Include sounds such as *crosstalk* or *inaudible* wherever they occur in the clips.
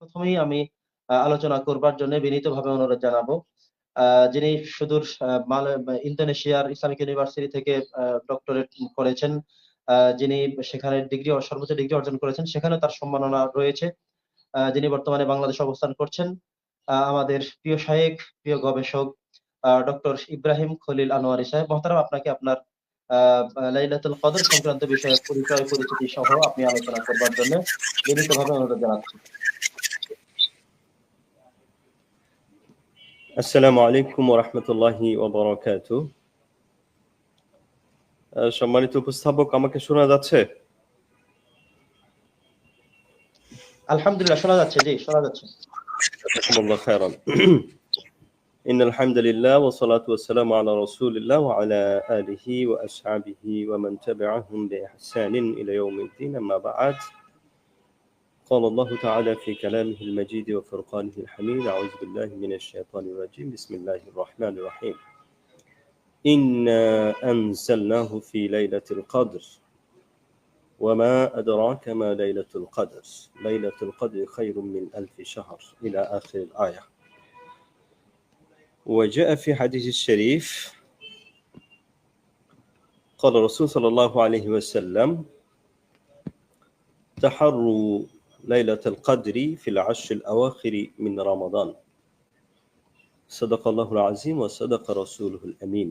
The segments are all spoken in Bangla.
প্রথমেই আমি আলোচনা করবার জন্য বিনীতভাবে অনুরোধ জানাব। যিনি সুদূর ইন্দোনেশিয়ার ইসলামিক ইউনিভার্সিটি থেকে ডক্টরেট করেছেন যিনি সেখানে ডিগ্রি, সর্বোচ্চ ডিগ্রি অর্জন করেছেন সেখানে তার সম্মাননা রয়েছে। যিনি বর্তমানে বাংলাদেশে অবস্থান করছেন আমাদের প্রিয় শায়েক, প্রিয় গবেষক ডক্টর ইব্রাহিম খলিল আনোয়ারি সাহেব, মহতারাম, আপনাকে আপনার লাইলাতুল কদর সংক্রান্ত বিষয়ে পরিচয়, পরিচিতি সহ আপনি আলোচনা করবার জন্য বিনীতভাবে অনুরোধ জানাচ্ছি। আসসালামু আলাইকুম রহমতুল্লাহি ওবরাকাত সম্মানিত উপস্থাপক আমাকে শোনা যাচ্ছে আলহামদুলিল্লাহ শোনা যাচ্ছে জি শোনা যাচ্ছে جزاكم الله خيرا *clears throat* إن الحمد لله والصلاة والسلام على رسول الله وعلى آله وأصحابه ومن تبعهم بإحسان إلى يوم الدين أما بعد قال الله تعالى في كلامه المجيد وفرقانه الحميد أعوذ بالله من الشيطان الرجيم. بسم الله الرحمن الرحيم. إنا أنزلناه في ليلة القدر. وما أدراك ما ليلة القدر؟ ليلة القدر خير من ألف شهر. إلى آخر الآية. وجاء في حديث الشريف قال الرسول صلى الله عليه وسلم تحروا ليلة القدر في العشر الأواخر من رمضان صدق الله العظيم وصدق رسوله الأمين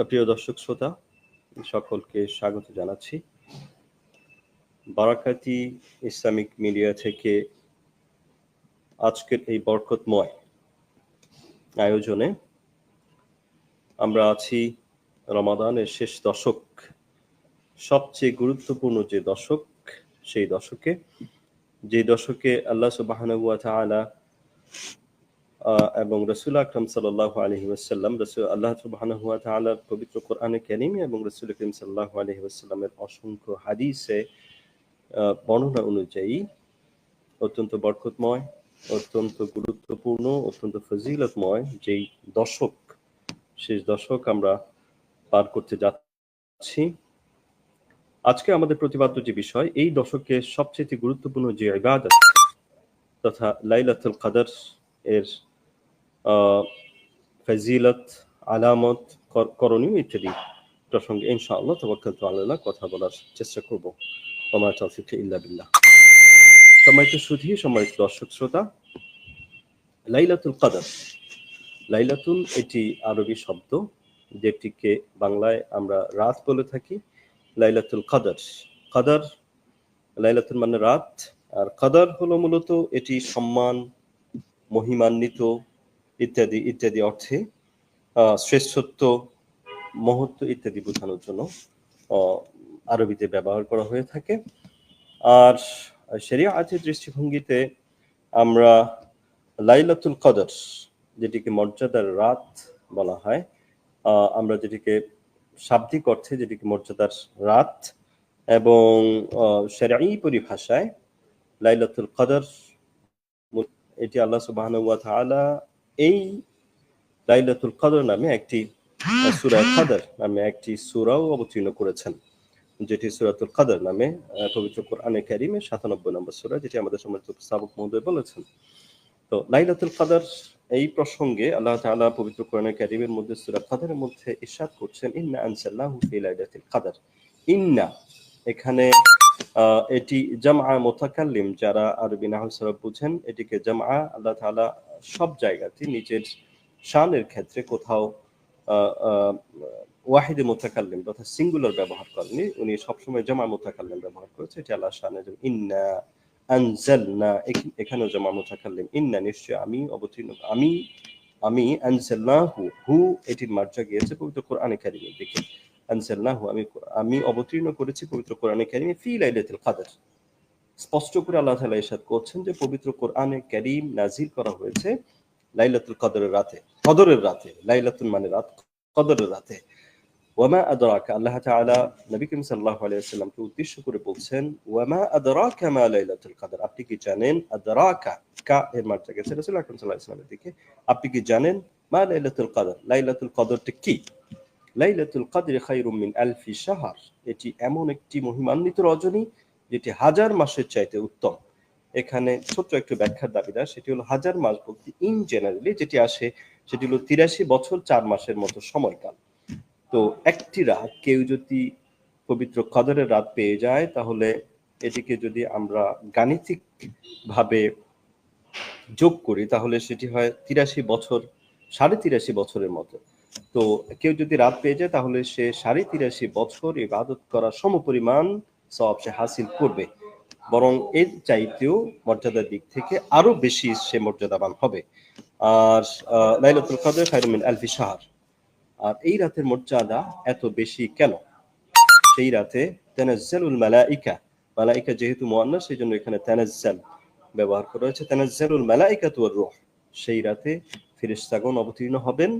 প্রিয় দর্শক শ্রোতা সকলকে স্বাগত জানাচ্ছি বারাকাতি ইসলামিক মিডিয়া থেকে আজকের এই বরকতময় আয়োজনে আমরা আছি রমাদানের শেষ দশক সবচেয়ে গুরুত্বপূর্ণ যে দশক সেই দশকে যে দশকে আল্লাহ সুবাহানুয়া আহ, এবং রসুল আকরম সাল্লাহ আলহি ওয়াসাল্লাম রসুল আল্লাহ সুবাহানুয়া তাআলার পবিত্র কোরআনে কারিমে এবং রসুল করিম সাল্লাহ আলহি ওয়াসাল্লামের অসংখ্য হাদিসে বর্ণনা অনুযায়ী অত্যন্ত বরকতময় অত্যন্ত গুরুত্বপূর্ণ অত্যন্ত ফজিলতময় যেই দশক শেষ দশক আমরা পার করতে যাচ্ছি। আজকে আমাদের প্রতিপাদ্য যে বিষয়, এই দশকে সবচেয়ে গুরুত্বপূর্ণ যে ইবাদত তথা লাইলাতুল কদর এর ফজিলত, আলামত, কর- করণীয় ইত্যাদি প্রসঙ্গে ইনশাআল্লাহ তবাক্কালতু আল্লাহ কথা বলার চেষ্টা করব। ওমা তৌফিক ইল্লা বিল্লাহ। সম্মানিত সুধী, সম্মানিত দর্শক, শ্রোতা, লাইলাতুল কদর লাইলাতুল এটি আরবি শব্দ, যেটিকে বাংলায় আমরা রাত বলে থাকি। লাইলাতুল কদর। কাদার, লাইলাতুল মানে রাত। আর কাদার হলো মূলত এটি সম্মান, মহিমান্বিত ইত্যাদি ইত্যাদি অর্থে শ্রেষ্ঠত্ব, মহত্ব ইত্যাদি বোঝানোর জন্য আরবিতে ব্যবহার করা হয়ে থাকে। আর শরিয়াতের দৃষ্টিভঙ্গিতে আমরা লাইলাতুল কদর, যেটিকে মর্যাদার রাত বলা হয় আমরা যেটিকে শাব্দিক অর্থে যেটিকে মর্যাদার রাত এবং সেরাই পরিভাষায় লাইলাতুল কদর, এটি আল্লাহ সুবহানাহু ওয়া তাআলা এই লাইলাতুল কদর নামে একটি সূরা কদর নামে একটি সূরাও অবতীর্ণ করেছেন, যেটি সূরাতুল কদর নামে পবিত্র কোরআনে কারিমে সাতানব্বই নম্বর সূরা, যেটি আমাদের সম্মানিত উপস্থাপক মহোদয় বলেছেন। তো লাইলাতুল কদর এই প্রসঙ্গে আল্লাহ তাআলা পবিত্র কোরআনে কারিমের মধ্যে সূরা কদরের মধ্যে ইরশাদ করছেন, ইন্না আনসাল্লাহু ফি লাইলাতুল কদর। ইন্না, এখানে এটি জামআ মুতাকাল্লিম, যারা আরবি নাহল সরব বুঝেন, এটিকে জামআ আল্লাহ তাআলা সব জায়গাতে নিজের শানের ক্ষেত্রে কোথাও ওয়াহিদে মুতাকাল্লিম তথা সিঙ্গুলার ব্যবহার করেনি উনি সবসময় জামা মুতাকাল্লিম ব্যবহার করেছে, এটি আল্লাহ জন্য ইন্না। আনজালনা এখ- এখানেও জামা মুতাকাল্লিম ইন্না নিশ্চয় আমি অবতীর্ণ, আমি আমি আনজালনাহু, হু এটির মার্জা গিয়েছে পবিত্র কোরআনে কারিমের দিকে। আনজালনাহু, আমি আমি অবতীর্ণ করেছি পবিত্র কোরআনে কারিমে ফি লাইলাতুল কদর। স্পষ্ট করে আল্লাহ তাআলা ইরশাদ করছেন যে পবিত্র কোরআনে কারীম নাজিল করা হয়েছে লাইলাতুল কদরের রাতে কদরের রাতে লাইলাতুল মানে রাত, কদরের রাতে। ওয়ামা আদরাকা আল্লাহ তাআলা নবী করিম সাল্লাল্লাহু আলাইহি ওয়াসাল্লামকে উদ্দেশ্য করে বলছেন, ওয়ামা আদরাকা মা লাইলাতুল কদর। আপনি কি জানেন আদরাকা কা এর মাত্রা গেছে রাসূল আকরাম সাল্লাল্লাহু আলাইহি ওয়াসাল্লামের আপনি কি জানেন মা লাইলাতুল কদর? লাইলাতুল কদরটা কি? লাইলাতুল কদর খায়রুম মিন আলফি শাহর। এটি এমন একটি মহিমান্বিত রজনী যেটি হাজার মাসের চাইতে উত্তম। এখানে ছোট্ট একটু ব্যাখ্যার দাবিদার সেটি হলো হাজার মাস বলতে ইন জেনারেলি যেটি আসে, সেটি হলো তিরাশি বছর চার মাসের মতো সময়কাল। তো একটি রাত কেউ যদি পবিত্র কদরের রাত পেয়ে যায়, তাহলে এটিকে যদি আমরা গাণিতিক ভাবে যোগ করি, তাহলে সেটি হয় তিরাশি বছর, সাড়ে তিরাশি বছরের মতো। তো কেউ যদি রাত পেয়ে যায়, তাহলে সে সাড়ে তিরাশি বছর ইবাদত করার সমপরিমাণ সব সে হাসিল করবে। বরং এর চাইতেও মর্যাদার দিক থেকে আরও বেশি সে মর্যাদাবান হবে। আর লাইলাতুল কদর খায়রুম মিন আলফি শাহর। আর এই রাতের মর্যাদা এত বেশি কেন? সেই রাতে তানাজ্জালুল মালাইকা মালাইকা যেহেতু মুয়ান্নাস সেই জন্য এখানে তানাজ্জাল ব্যবহার করা হয়েছে। তানাজ্জালুল মালাইকাতু ওয়ার রূহ। সেই রাতে ফেরেশতাগণ অবতীর্ণ হবেন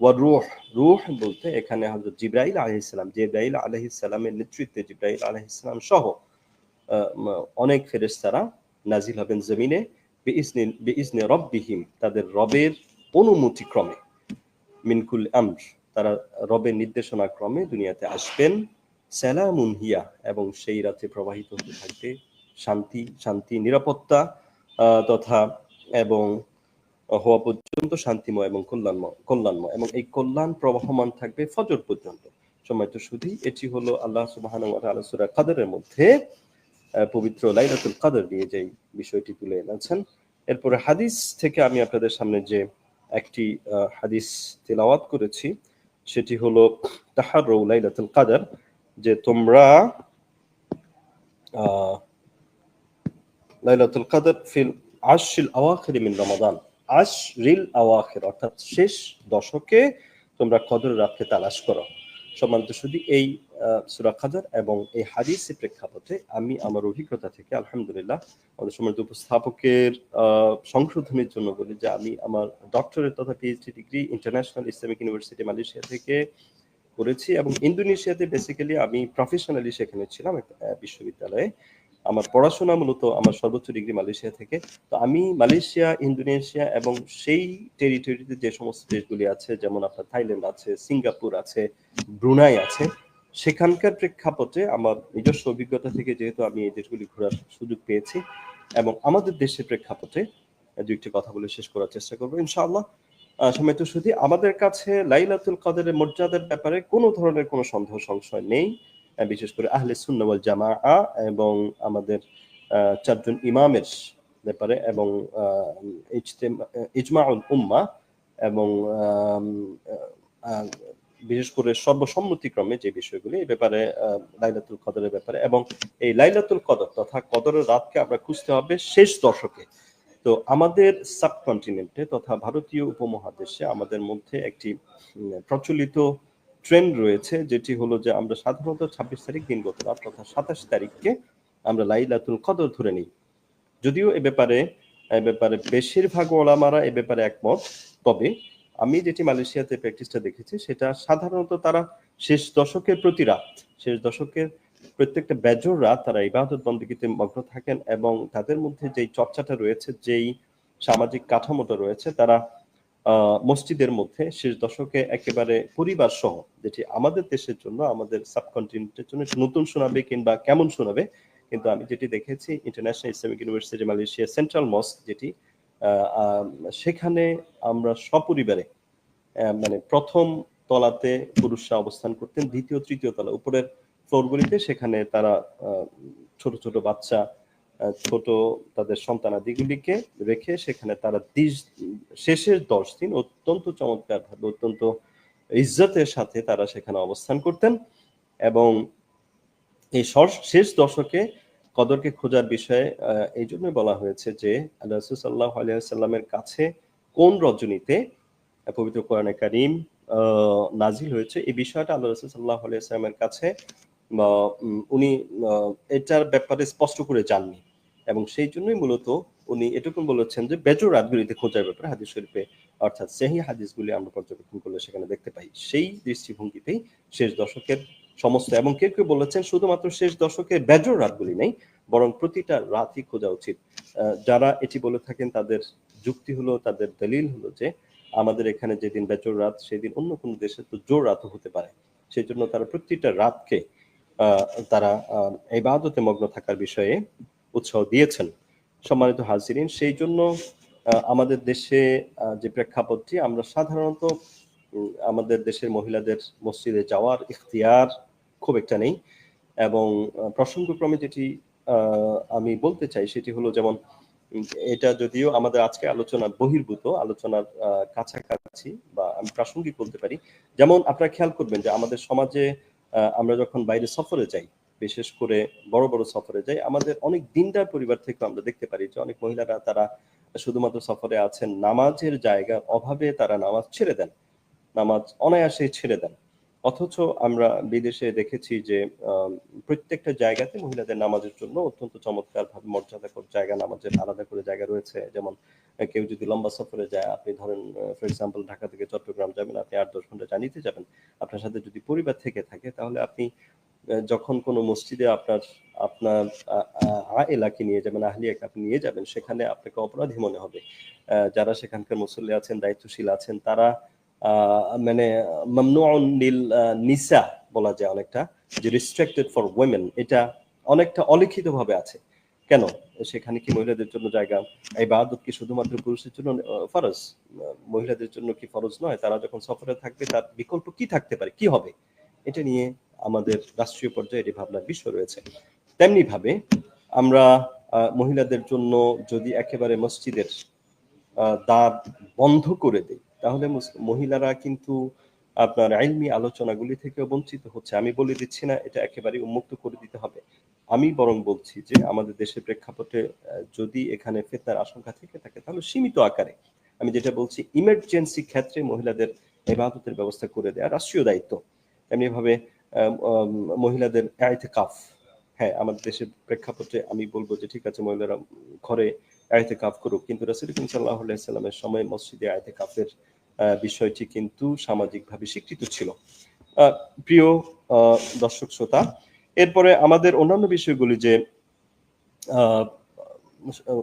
ওয়ার রূহ। রূহ বলতে এখানে হযরত জিবরাইল আলাইহিস সালাম, জিবরাইল নেতৃত্বে জিবরাইল আলাইহিস সহ অনেক ফেরেশতারা নাজিল হবেন জমিনে। বিইজনি বিইজনি রব্বিহিম, তাদের রবের অনুমতি ক্রমে মিনকুল আমর। তারা রবের নির্দেশনা ক্রমে দুনিয়াতে আসবেন। সালামুন হিয়া, এবং সেই রাতে প্রবাহিত হতে থাকবে শান্তি শান্তি, নিরাপত্তা তথা এবং হওয়া পর্যন্ত শান্তিময় এবং কল্যাণময় কল্যাণময়। এবং এই কল্যাণ প্রবাহমান থাকবে ফজর পর্যন্ত। সময় তো শুধুই এটি হলো আল্লাহ সূরা কাদরের মধ্যে পবিত্র লাইলাতুল কাদর নিয়ে যেই বিষয়টি তুলে এনেছেন। এরপরে হাদিস থেকে আমি আপনাদের সামনে যে একটি হাদিস তেলাওয়াত করেছি। সেটি হলো তাহার লাইলাতুল কাদার, যে তোমরা লাইলাতুল কাদর ফিল আশরিল আওয়াখির মিন রমাদান। আশরিল আওয়াখির, অর্থাৎ শেষ দশকে তোমরা কদর রাতকে তালাশ করো। সম্মানিত শুধু এই সূরা কাদর এবং এই হাদিসের প্রেক্ষাপটে আমি আমার অভিজ্ঞতা থেকে, আলহামদুলিল্লাহ, আমাদের সম্মানিত উপস্থাপকের সংশোধনের জন্য বলি যে আমি আমার ডক্টরেট তথা PhD degree International Islamic University Malaysia থেকে করেছি এবং ইন্দোনেশিয়াতে বেসিক্যালি আমি প্রফেশনালি সেখানে ছিলাম বিশ্ববিদ্যালয়ে। আমার পড়াশোনা মূলত আমার সর্বোচ্চ ডিগ্রি মালয়েশিয়া থেকে। তো আমি মালয়েশিয়া, ইন্দোনেশিয়া এবং সেই টেরিটরিতে যে সমস্ত দেশগুলি আছে, যেমন আপনার থাইল্যান্ড আছে, সিঙ্গাপুর আছে, ব্রুনাই আছে সেখানকার প্রেক্ষাপটে আমার নিজস্ব অভিজ্ঞতা থেকে যেহেতু আমি এই দেশগুলি ঘোরার সুযোগ পেয়েছি এবং আমাদের দেশের প্রেক্ষাপটে দু একটি কথা বলে শেষ করার চেষ্টা করব ইনশাআল্লাহ। আহ, সময়ত শুধু আমাদের কাছে লাইলাতুল কাদরের মর্যাদার ব্যাপারে কোনো ধরনের কোনো সন্দেহ সংশয় নেই বিশেষ করে আহলে সুন্নাহ ওয়াল জামা এবং আমাদের চারজন ইমামের ব্যাপারে এবং ইজমাউল উম্মা এবং বিশেষ করে সর্বসম্মতিক্রমে যে বিষয়গুলি, এই ব্যাপারে লাইলাতুল কদরের ব্যাপারে এবং এই লাইলাতুল কদর তথা কদরের রাতকে আমরা খুঁজতে হবে শেষ দশকে। তো আমাদের সাবকন্টিনেন্টে তথা ভারতীয় উপমহাদেশে আমাদের মধ্যে একটি প্রচলিত ট্রেন্ড রয়েছে, যেটি হলো যে আমরা সাধারণত ছাব্বিশ তারিখ দিনগত রাত তথা সাতাশ তারিখকে আমরা লাইলাতুল কদর ধরে নিই। যদিও এ ব্যাপারে এ ব্যাপারে বেশিরভাগ ওলামারা এ ব্যাপারে একমত, তবে আমি যেটি মালয়েশিয়াতে প্র্যাকটিসটা দেখেছি, সেটা সাধারণত তারা শেষ দশকের প্রতি রাত, শেষ দশকের প্রত্যেকটা বেজর রাত তারা ইবাদত বন্দীতে মগ্ন থাকেন এবং তাদের মধ্যে যেই চর্চাটা রয়েছে, যেই সামাজিক কাঠামোটা রয়েছে, তারা মসজিদের মধ্যে শেষ দশকে একেবারে পরিবার সহ, যেটি আমাদের দেশের জন্য, আমাদের সাবকন্টিনেন্টের জন্য নতুন শোনাবে কিংবা কেমন শোনাবে, কিন্তু আমি যেটি দেখেছি International Islamic University Malaysia central mosque যেটি সেখানে আমরা সপরিবারে মানে প্রথম তলাতে পুরুষরা অবস্থান করতেন, দ্বিতীয়, তৃতীয় তলা উপরের ফ্লোরগুলিতে সেখানে তারা ছোট ছোট বাচ্চা ছোট তাদের সন্তানাদিগুলিকে রেখে সেখানে তারা শেষের দশ দিন অত্যন্ত চমৎকার ভাবে, অত্যন্ত ইজ্জতের সাথে তারা সেখানে অবস্থান করতেন এবং এই শেষ দশকে কদরকে খোঁজার বিষয়ে এই জন্য বলা হয়েছে যে আল্লাহ রসুল আলিয়াল্লামের কাছে কোন রজনীতে পবিত্র কোরআনে কারিম নাজিল হয়েছে, এই বিষয়টা আল্লাহ রসুল সাল্লাহ আলিয়াল্লামের কাছে উনি এটার ব্যাপারে স্পষ্ট করে জাননি। এবং সেই জন্যই মূলত উনি এটুকু বলেছেন যে বেজর রাতগুলিতে খোঁজার ব্যাপারে হাদিস শরীফে, অর্থাৎ সেই হাদিসগুলি আমরা পর্যবেক্ষণ করলে সেখানে দেখতে পাই। সেই দৃষ্টিভঙ্গিতেই শেষ দশকের সমস্ত এবং কেউ কেউ বলেছেন শুধুমাত্র শেষ দশকে বেজর রাতগুলি নেই বরং প্রতিটা রাতই খোঁজা উচিত। যারা এটি বলে থাকেন তাদের যুক্তি হলো তাদের দলিল হলো যে আমাদের এখানে যেদিন বেজর রাত সেদিন অন্য কোনো দেশে তো জোর রাতও হতে পারে। সেই জন্য তারা প্রতিটা রাতকে তারা আহ, ইবাদতে মগ্ন থাকার বিষয়ে উৎসাহ দিয়েছেন। সম্মানিত হাজিরিন সেই জন্য আমাদের দেশে যে প্রেক্ষাপটটি আমরা সাধারণত আমাদের দেশের মহিলাদের মসজিদে যাওয়ার ইখতিয়ার খুব একটা নেই। এবং প্রসঙ্গক্রমে যেটি আমি বলতে চাই সেটি হলো যেমন, এটা যদিও আমাদের আজকে আলোচনা বহির্ভূত, আলোচনার কাছাকাছি বা আমি প্রাসঙ্গিক বলতে পারি। যেমন আপনারা খেয়াল করবেন যে আমাদের সমাজে আমরা যখন বাইরে সফরে যাই, বিশেষ করে বড় বড় সফরে যাই, আমাদের অনেক দিনদার পরিবার থেকে আমরা দেখতে পারি যে অনেক মহিলারা তারা শুধুমাত্র সফরে আছেন, নামাজের জায়গার অভাবে তারা নামাজ ছেড়ে দেন। নামাজ অনায়াসে ছেড়ে দেন। অথচ আমরা বিদেশে দেখেছি যে প্রত্যেকটা জায়গাতে মহিলাদের নামাজের জন্য অত্যন্ত চমৎকার ভাবে মর্যাদাকর জায়গা, নামাজের আলাদা করে জায়গা রয়েছে। যেমন কেউ যদি লম্বা সফরে যায়, আপনি ধরেন ফর এক্সাম্পল ঢাকা থেকে চট্টগ্রাম যাবেন, আপনি আট দশ ঘণ্টা জানিতে যাবেন। আপনার সাথে যদি পরিবার থেকে থাকে, তাহলে আপনি যখন কোনো মসজিদে আপনার আপনার এলাকে নিয়ে যাবেন, আহলিয়াকে আপনি নিয়ে যাবেন, সেখানে আপনাকে অপরাধী মনে হবে। যারা সেখানকার মুসল্লি আছেন, দায়িত্বশীল আছেন, তারা মানে আহ, নিসা বলা যায় অনেকটা যে রিস্ট্রিক্টেড ফর ওয়েমেন এটা অনেকটা অলিখিত ভাবে আছে। কেন? সেখানে কি মহিলাদের জন্য জায়গা? এই বাহাদুর কি শুধুমাত্র পুরুষের জন্য ফরজ? মহিলাদের জন্য কি ফরজ নয়? তারা যখন সফরে থাকবে তার বিকল্প কি থাকতে পারে? কি হবে? এটা নিয়ে আমাদের রাষ্ট্রীয় পর্যায়ে এটি ভাবনার বিষয় রয়েছে। তেমনি ভাবে আমরা মহিলাদের জন্য যদি একেবারে মসজিদের দ্বার বন্ধ করে দেই তাহলে মহিলারা কিন্তু আপনার আইলমি আলোচনাগুলি থেকে বঞ্চিত হচ্ছে। আমি বলে দিচ্ছি না এটা একেবারে উন্মুক্ত করে দিতে হবে। আমি বরং বলছি যে আমাদের দেশের প্রেক্ষাপটে যদি এখানে ফেতনার আশঙ্কা থেকে থাকে তাহলে সীমিত আকারে। আমি যেটা বলছি ইমার্জেন্সি ক্ষেত্রে মহিলাদের ইবাদতের ব্যবস্থা করে দেয়া রাষ্ট্রীয় দায়িত্ব। তেমনি ভাবে আহ, উম, মহিলাদের কাফ হ্যাঁ আমাদের দেশের প্রেক্ষাপটে আমি বলব যে ঠিক আছে মহিলারা ঘরে আয়তে কাফ করুক কিন্তু রাসুল সাল্লাহ সাল্লামের সময় মসজিদে আয়তে কাফের বিষয়টি কিন্তু সামাজিকভাবে স্বীকৃত ছিল। প্রিয় দর্শক শ্রোতা, এরপরে আমাদের অন্যান্য বিষয়গুলি যে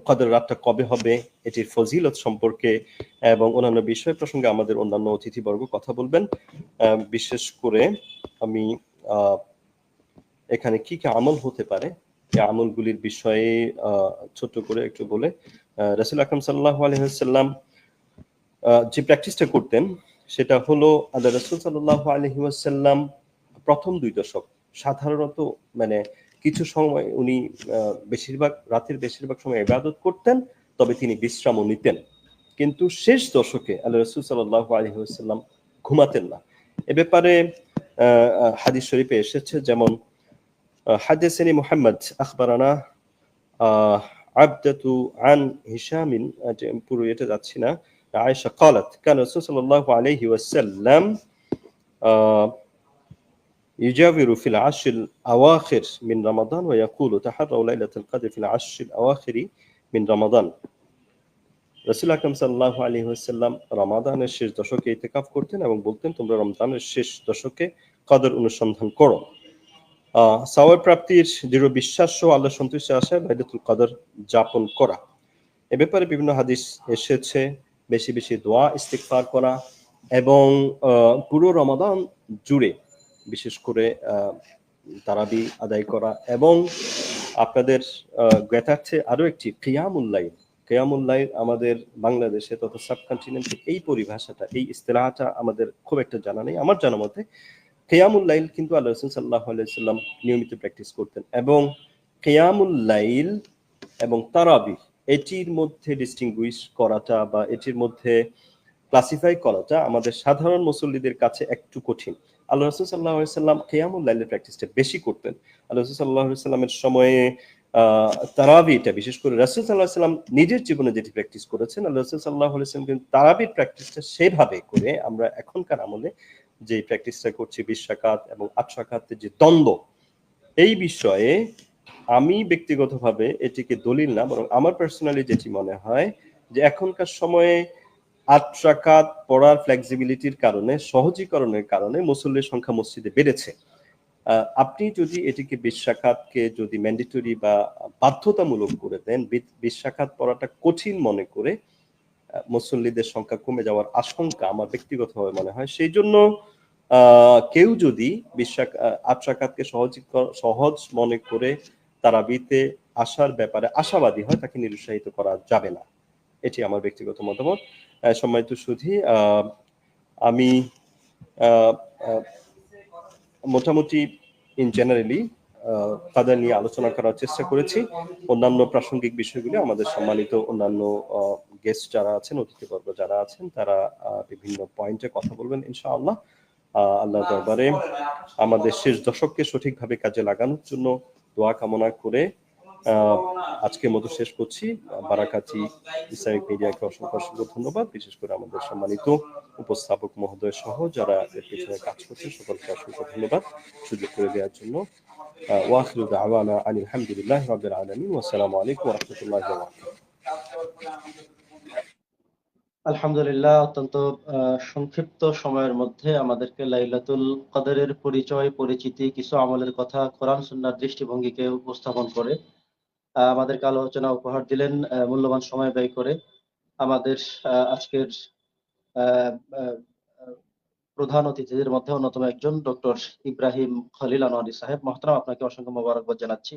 কদর রাতটা কবে হবে, এটির ফজিলত সম্পর্কে এবং অন্যান্য বিষয় প্রসঙ্গে আমাদের অন্যান্য অতিথিবর্গ কথা বলবেন। বিশেষ করে আমি এখানে কি কি আমল হতে পারে, এই আমলগুলির বিষয়ে ছোট্ট করে একটু বলে রাসুল আকরম সাল্লাহ আলহিহাল্লাম যে প্র্যাকটিসটা করতেন, সেটা হলো আল্লাহ রসুল সাল্লাহ আলহি আসাল্লাম প্রথম দুই দশক। সাধারণত মানে কিছু সময় উনি বেশিরভাগ, রাতের বেশিরভাগ সময় ইবাদত করতেন, তবে তিনি বিশ্রামও নিতেন। কিন্তু শেষ দশকে আল্লাহ রসুল সাল্লাহ আলহি আসাল্লাম ঘুমাতেন না। এ ব্যাপারে হাদিস শরীফে এসেছে যেমন হাদিসেনি মোহাম্মদ আখবরানা আবদাতু আন হিসামিন পুরো এটা যাচ্ছি না عائشة قالت كان الرسول صلى الله عليه وسلم آه، يجاور في العشر الأواخر من رمضان ويقول تحروا ليلة القدر في العشر الأواخر من رمضان রসুল আকরম সাল্লাহ আলী সাল্লাম রমাদানের শেষ দশকে ইতেকাফ করতেন এবং বলতেন তোমরা রমজানের শেষ দশকে কদর অনুসন্ধান করো আহ সাওয়ার প্রাপ্তির দৃঢ় বিশ্বাস ও আল্লাহ সন্তুষ্টি আশায় লাইলাতুল কদর যাপন করা এ ব্যাপারে বিভিন্ন হাদিস এসেছে বেশি বেশি দোয়া ইস্তিকফার করা এবং পুরো রমাদান জুড়ে বিশেষ করে তারাবি আদায় করা এবং আপনাদের জ্ঞাতার্থে আরও একটি কিয়ামুল্লাইল কেয়ামুল্লাইল আমাদের বাংলাদেশে তথা সাবকন্টিনেন্টে এই পরিভাষাটা, এই ইস্তেলাহটা আমাদের খুব একটা জানা নেই। আমার জানা মতে কেয়ামুল লাইল কিন্তু আল্লাহ রসুল সাল্লাহ সাল্লাম নিয়মিত প্র্যাকটিস করতেন এবং কেয়ামুল লাইল এবং তারাবি এটির মধ্যে ডিস্টিংগুইশ করাটা বা এটির মধ্যে ক্লাসিফাই করাটা আমাদের সাধারণ মুসল্লিদের কাছে একটু কঠিন। আল্লাহ রসুল সাল্লাহ সাল্লাম কেয়ামুল লাইলের প্র্যাকটিসটা বেশি করতেন। আল্লাহ রসুল সাল্লাহ সাল্লামের সময়ে তারাবিটা বিশেষ করে রাসুল সাল্লাহ সাল্লাম নিজের জীবনে যেটি প্র্যাকটিস করেছেন, আল্লাহ রসুল সাল্লাহ সাল্লাম কিন্তু তারাবির প্র্যাকটিসটা সেভাবে করে আমরা এখনকার আমলে যে প্র্যাকটিসটা করছি, বিশ এবং আট রাকাতের যে দ্বন্দ্ব, এই বিষয়ে আমি ব্যক্তিগতভাবে এটিকে দলিল না, বরং আমার পার্সোনালি যেটি মনে হয় যে এখনকার সময়ে আট্রাকাত পড়ার ফ্লেক্সিবিলিটির কারণে, সহজীকরণের কারণে মুসল্লির সংখ্যা মসজিদে বেড়েছে। আপনি যদি এটিকে বিশ্বাখাতকে যদি ম্যান্ডেটরি বা বাধ্যতামূলক করে দেন বিশ্বাখাত পড়াটা কঠিন মনে করে মুসল্লিদের সংখ্যা কমে যাওয়ার আশঙ্কা আমার ব্যক্তিগতভাবে মনে হয়। সেই জন্য কেউ যদি বিশ্বাস আত্রাকাতকে সহজ সহজ মনে করে তারাবিতে আসার ব্যাপারে আশাবাদী হয়, তাকে নিরুৎসাহিত করা যাবে না। এটি আমার ব্যক্তিগত মতামত। সম্মানিত সুধী আমি মোটামুটি ইন জেনারেলি তাদের নিয়ে আলোচনা করার চেষ্টা করেছি। অন্যান্য প্রাসঙ্গিক বিষয়গুলি আমাদের সম্মানিত অন্যান্য গেস্ট যারা আছেন, অতিথিবর্গ যারা আছেন, তারা বিভিন্ন পয়েন্টে কথা বলবেন, ইনশাআল্লাহ। আল্লাহ দরবারে আমাদের শেষ দশককে সঠিকভাবে কাজে লাগানোর জন্য দোয়া কামনা করে আজকের মতো শেষ করছি। বারাকাতি ইসলামিক মিডিয়াকে অসংখ্য অসংখ্য ধন্যবাদ বিশেষ করে আমাদের সম্মানিত উপস্থাপক মহোদয় সহ যারা এর পেছনে কাজ করছে সকলকে অসংখ্য ধন্যবাদ সুযোগ করে দেওয়ার জন্য। আহ, ওয়াখিরু দাওয়ানা আনিল হামদুলিল্লাহি রাব্বিল আলামিন আসসালামু আলাইকুম রাহমাতুল্লাহি আলহামদুলিল্লাহ, অত্যন্ত সংক্ষিপ্ত সময়ের মধ্যে আমাদেরকে লাইলাতুল কদরের পরিচয়, পরিচিতি, কিছু আমলের কথা কোরআন, সুন্নার দৃষ্টিভঙ্গিকে উপস্থাপন করে আমাদেরকে আলোচনা, উপহার দিলেন মূল্যবান সময় ব্যয় করে আমাদের আজকের প্রধান অতিথিদের মধ্যে অন্যতম একজন ডক্টর ইব্রাহিম খলিল আনোয়ারি সাহেব। মহতারাম, আপনাকে অসংখ্য মোবারকবাদ জানাচ্ছি।